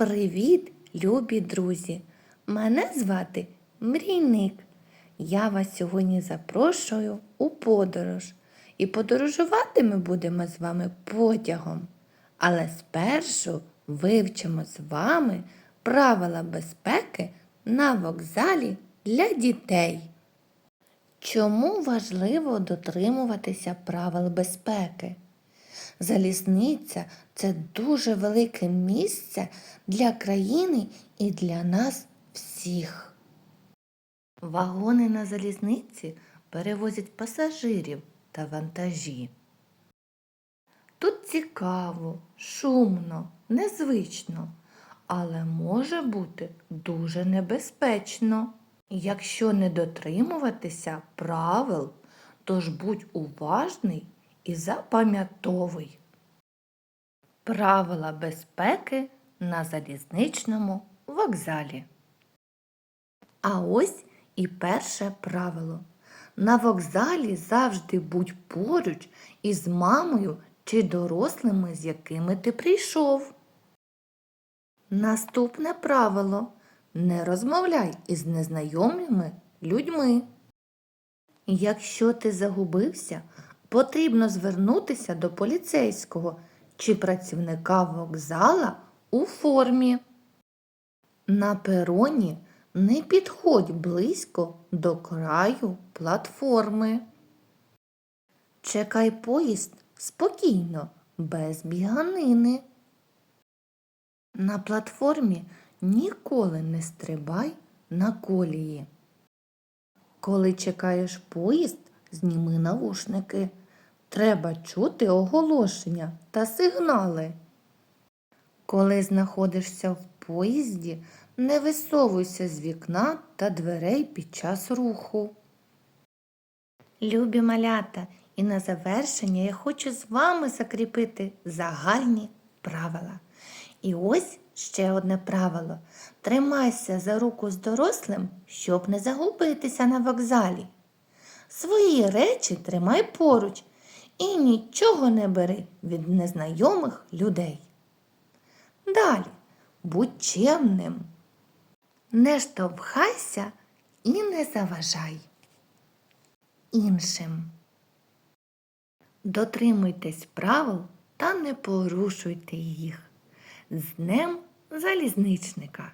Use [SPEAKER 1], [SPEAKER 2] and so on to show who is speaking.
[SPEAKER 1] Привіт, любі друзі! Мене звати Мрійник. Я вас сьогодні запрошую у подорож. І подорожувати ми будемо з вами потягом. Але спершу вивчимо з вами правила безпеки на вокзалі для дітей. Чому важливо дотримуватися правил безпеки? Залізниця це дуже велике місце для країни і для нас всіх. Вагони на залізниці перевозять пасажирів та вантажі. Тут цікаво, шумно, незвично, але може бути дуже небезпечно. Якщо не дотримуватися правил, тож будь уважний і запам'ятовуй. Правила безпеки на залізничному вокзалі. А ось і перше правило. На вокзалі завжди будь поруч із мамою чи дорослими, з якими ти прийшов. Наступне правило не розмовляй із незнайомими людьми. Якщо ти загубився, потрібно звернутися до поліцейського чи працівника вокзала у формі. На пероні не підходь близько до краю платформи. Чекай поїзд спокійно, без біганини. На платформі ніколи не стрибай на колії. Коли чекаєш поїзд, зніми навушники. Треба чути оголошення та сигнали. Коли знаходишся в поїзді, не висовуйся з вікна та дверей під час руху. Любі малята, і на завершення я хочу з вами закріпити загальні правила. І ось ще одне правило. Тримайся за руку з дорослим, щоб не загубитися на вокзалі. Свої речі тримай поруч і нічого не бери від незнайомих людей. Далі будь чемним. Не штовхайся і не заважай іншим. Дотримуйтесь правил та не порушуйте їх. З Днем Залізничника!